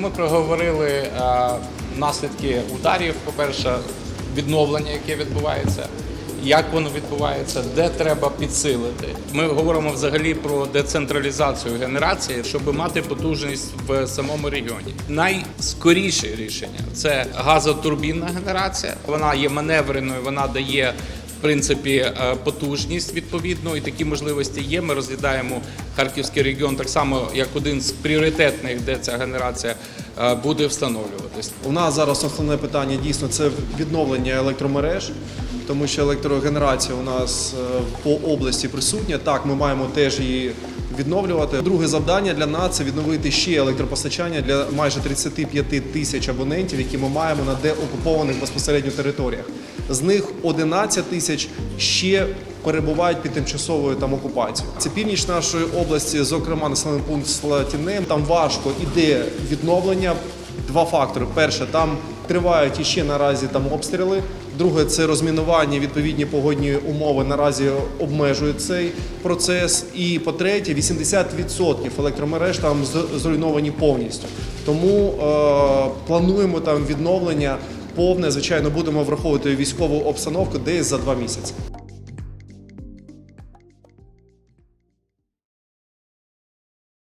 Ми проговорили е, наслідки ударів, по-перше, відновлення, яке відбувається, як воно відбувається, де треба підсилити. Ми говоримо взагалі про децентралізацію генерації, щоб мати потужність в самому регіоні. Найскоріше рішення це газотурбінна генерація. Вона є маневреною, вона дає. Принципі, е, потужність відповідно, і такі можливості є. Ми розглядаємо Харківський регіон так само як один з пріоритетних, де ця генерація е, буде встановлюватись. У нас зараз основне питання дійсно це відновлення електромереж, тому що електрогенерація у нас е, по області присутня. Так, ми маємо теж її відновлювати. Друге завдання для нас це відновити ще електропостачання для майже 35 тисяч абонентів, які ми маємо на деокупованих безпосередньо територіях. З них 11 тисяч ще перебувають під тимчасовою там окупацією. Це північ нашої області, зокрема населений пункт Слатіне. Там важко іде відновлення. Два фактори: перше, там тривають іще наразі там обстріли. Друге, це розмінування, відповідні погодні умови наразі обмежують цей процес. І по-третє, 80% електромереж там зруйновані повністю. Тому е, плануємо там відновлення повне. Звичайно, будемо враховувати військову обстановку десь за два місяці.